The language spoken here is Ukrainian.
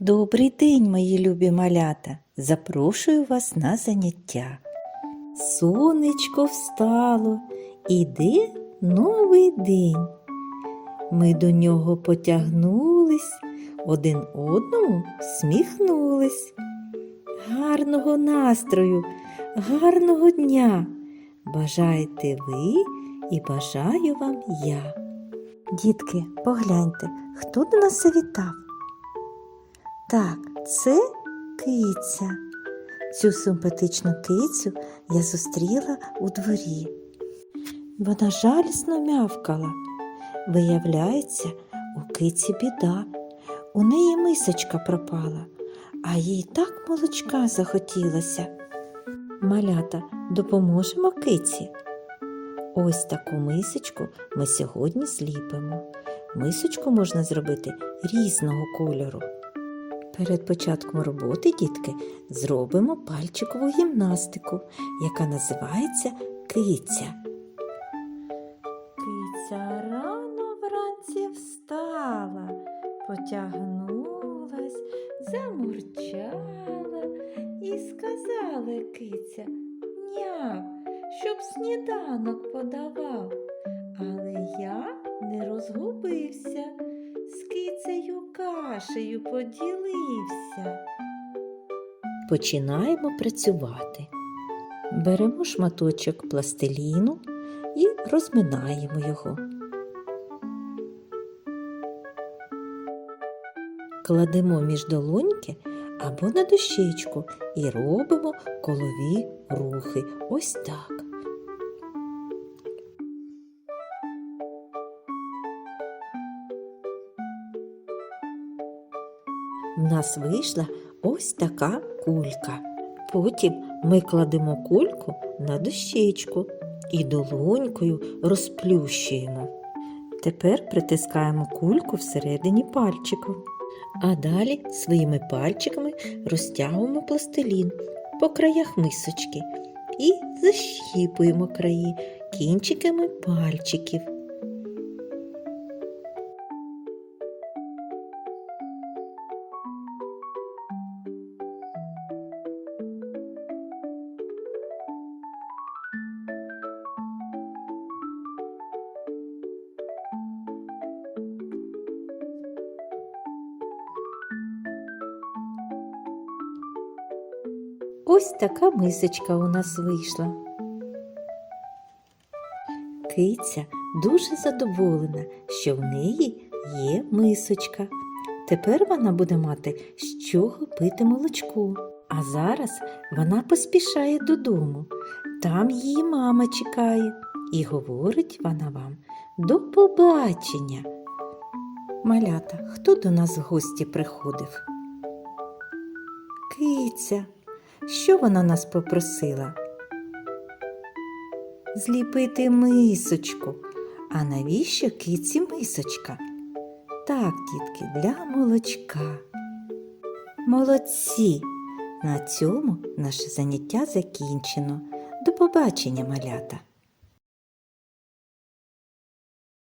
Добрий день, мої любі малята! Запрошую вас на заняття. Сонечко встало, іде новий день. Ми до нього потягнулись, один одному сміхнулись. Гарного настрою, гарного дня! Бажаєте ви і бажаю вам я. Дітки, погляньте, хто до нас завітав? Так, це киця. Цю симпатичну кицю я зустріла у дворі. Вона жалісно мявкала. Виявляється, у киці біда. У неї мисочка пропала, а їй так молочка захотілося. Малята, допоможемо киці. Ось таку мисочку ми сьогодні зліпимо. Мисочку можна зробити різного кольору. Перед початком роботи, дітки, зробимо пальчикову гімнастику, яка називається киця. Киця рано вранці встала, потягнулась, замурчала і сказала киця няв, щоб сніданок подавав. Але я не розгубився, з кицею кашею поділився. Починаємо працювати. Беремо шматочок пластиліну і розминаємо його. Кладемо між долоньки або на дощечку і робимо колові рухи. Ось так. В нас вийшла ось така кулька. Потім ми кладемо кульку на дощечку і долонькою розплющуємо. Тепер притискаємо кульку всередині пальчику. А далі своїми пальчиками розтягуємо пластилін по краях мисочки і защіпуємо краї кінчиками пальчиків. Ось така мисочка у нас вийшла. Киця дуже задоволена, що в неї є мисочка. Тепер вона буде мати з чого пити молочко. А зараз вона поспішає додому. Там її мама чекає і говорить вона вам до побачення. Малята, хто до нас в гості приходив? Киця. Що вона нас попросила? Зліпити мисочку. А навіщо киці мисочка? Так, дітки, для молочка. Молодці! На цьому наше заняття закінчено. До побачення, малята!